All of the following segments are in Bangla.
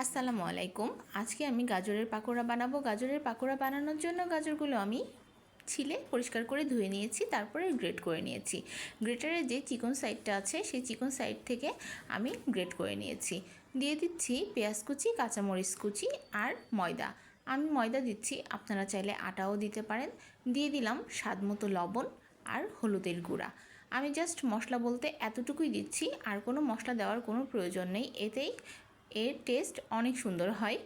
আসসালামু আলাইকুম। আজকে আমি গাজরের পাকোড়া বানাবো। গাজরের পাকোড়া বানানোর জন্য গাজরগুলো আমি ছিলে পরিষ্কার করে ধুয়ে নিয়েছি, তারপরে গ্রেট করে নিয়েছি। গ্রেটারের যে চিকন সাইডটা আছে, সেই চিকন সাইড থেকে আমি গ্রেট করে নিয়েছি। দিয়ে দিচ্ছি পেঁয়াজ কুচি, কাঁচামরিচ কুচি আর ময়দা। আমি ময়দা দিচ্ছি, আপনারা চাইলে আটাও দিতে পারেন। দিয়ে দিলাম স্বাদ মতো লবণ আর হলুদের গুঁড়া। আমি জাস্ট মশলা বলতে এতটুকুই দিচ্ছি, আর কোনো মশলা দেওয়ার কোনো প্রয়োজন নেই। এতেই এর টেস্ট অনেক সুন্দর হয়।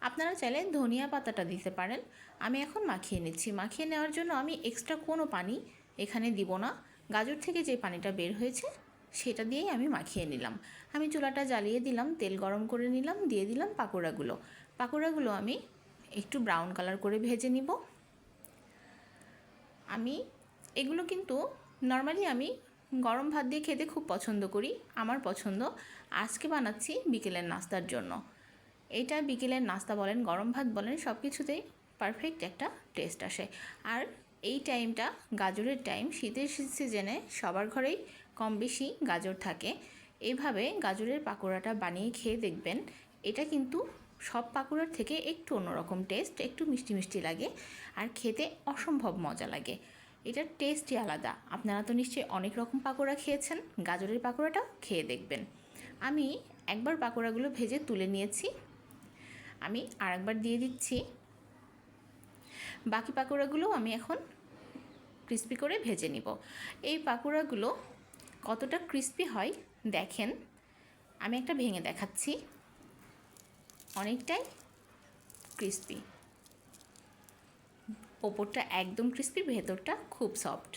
আপনারা চাইলে ধনিয়া পাতাটা দিতে পারেন। আমি এখন মাখিয়ে নিচ্ছি। মাখিয়ে নেওয়ার জন্য আমি এক্সট্রা কোনো পানি এখানে দিব না। গাজর থেকে যে পানিটা বের হয়েছে, সেটা দিয়েই আমি মাখিয়ে নিলাম। আমি চুলাটা জ্বালিয়ে দিলাম, তেল গরম করে নিলাম, দিয়ে দিলাম পাকোড়াগুলো। পাকোড়াগুলো আমি একটু ব্রাউন কালার করে ভেজে নিব। আমি এগুলো কিন্তু নর্মালি আমি গরম ভাত দিয়ে খেতে খুব পছন্দ করি, আমার পছন্দ। আজকে বানাচ্ছি বিকেলের নাস্তার জন্য। এটা বিকেলের নাস্তা বলেন, গরম ভাত বলেন সব কিছুতেই পারফেক্ট একটা টেস্ট আসে। আর এই টাইমটা গাজরের টাইম শীতের সিজনে সবার ঘরেই কম বেশি গাজর থাকে। এইভাবে গাজরের পাকোড়াটা বানিয়ে খেয়ে দেখবেন, এটা কিন্তু সব পাকোড়ার থেকে একটু অন্যরকম টেস্ট একটু মিষ্টি মিষ্টি লাগে। আর খেতে অসম্ভব মজা লাগে। এটার টেস্টই আলাদা। আপনারা তো নিশ্চয়ই অনেক রকম পাকোড়া খেয়েছেন, গাজরের পাকোড়াটাও খেয়ে দেখবেন। আমি একবার পাকোড়াগুলো ভেজে তুলে নিয়েছি। আমি আরেকবার দিয়ে দিচ্ছি। বাকি পাকোড়াগুলো আমি এখন ক্রিস্পি করে ভেজে নিব। এই পাকোড়াগুলো কতটা ক্রিস্পি হয় দেখেন। আমি একটা ভেঙে দেখাচ্ছি। অনেকটাই ক্রিস্পি ওপরটা একদম ক্রিস্পি ভেতরটা খুব সফট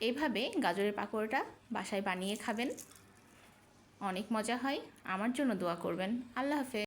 এভাবে গাজরের পাকোড়াটা বাসায় বানিয়ে খাবেন। অনেক মজা হয়। আমার জন্য দোয়া করবেন। আল্লাহ হাফেজ।